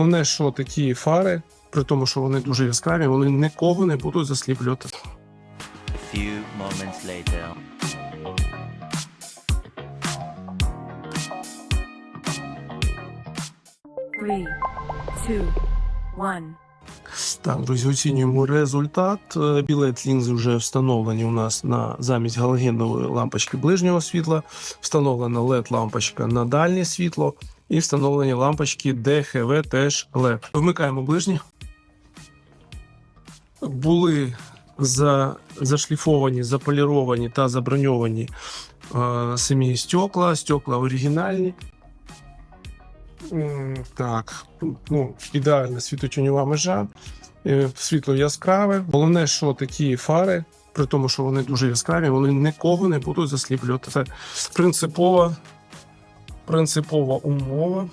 Головне, що такі фари, при тому, що вони дуже яскраві, вони нікого не будуть засліплювати. A few moments later. Three, two, one. Так, друзі, оцінюємо результат. Е, Білет лінзи вже встановлені у нас на замість галогенової лампочки ближнього світла, встановлена led лампочка на дальнє світло і встановлені лампочки DHV теж LED. Вмикаємо ближні. Були за, зашліфовані, заполіровані та заброньовані е, самі стекла, стекла оригінальні. Так, ну, ідеальна світотюньова межа, е, світло яскраве. Головне, що такі фари, при тому, що вони дуже яскраві, вони нікого не будуть засліплювати. Це принципова, принципова умова.